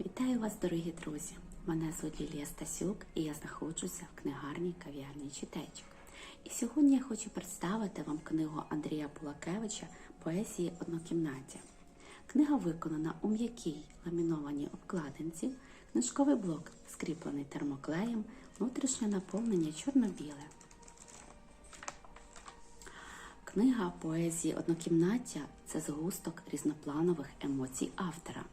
Вітаю вас, дорогі друзі! Мене звуть Лілія Стасюк і я знаходжуся в книгарні кав'ярні Читечок. І сьогодні я хочу представити вам книгу Андрія Пулакевича Поезії однокімнаті. Книга виконана у м'якій ламінованій обкладинці, книжковий блок скріплений термоклеєм, внутрішнє наповнення чорно-біле. Книга поезії однокімнаття це згусток різнопланових емоцій автора.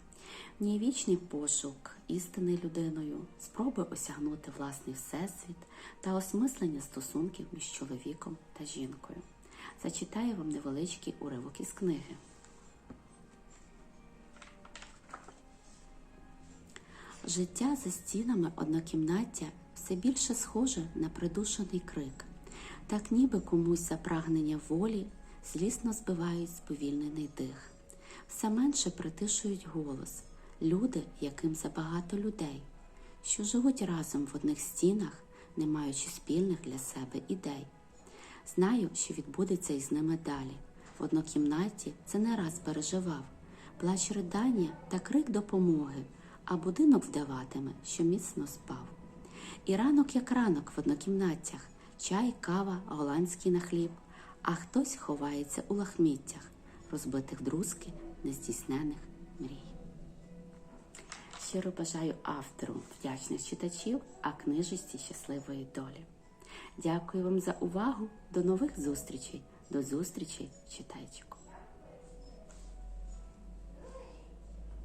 В ній вічний пошук істини людиною, спроби осягнути власний всесвіт та осмислення стосунків між чоловіком та жінкою. Зачитаю вам невеличкий уривок із книги. Життя за стінами однокімнаття все більше схоже на придушений крик, так ніби комусь за прагнення волі злісно збивають сповільнений дих, все менше притишують голос люди, яким забагато людей, що живуть разом в одних стінах, не маючи спільних для себе ідей. Знаю, що відбудеться із ними далі. В однокімнаті це не раз переживав плач ридання та крик допомоги, а будинок вдаватиме, що міцно спав. І ранок, як ранок в однокімнаттях, чай, кава, голландський на хліб, а хтось ховається у лахміттях, розбитих друзки нездійснених мрій. Щиро бажаю автору вдячних читачів, а книжечці щасливої долі. Дякую вам за увагу. До нових зустрічей. До зустрічі, читайчику.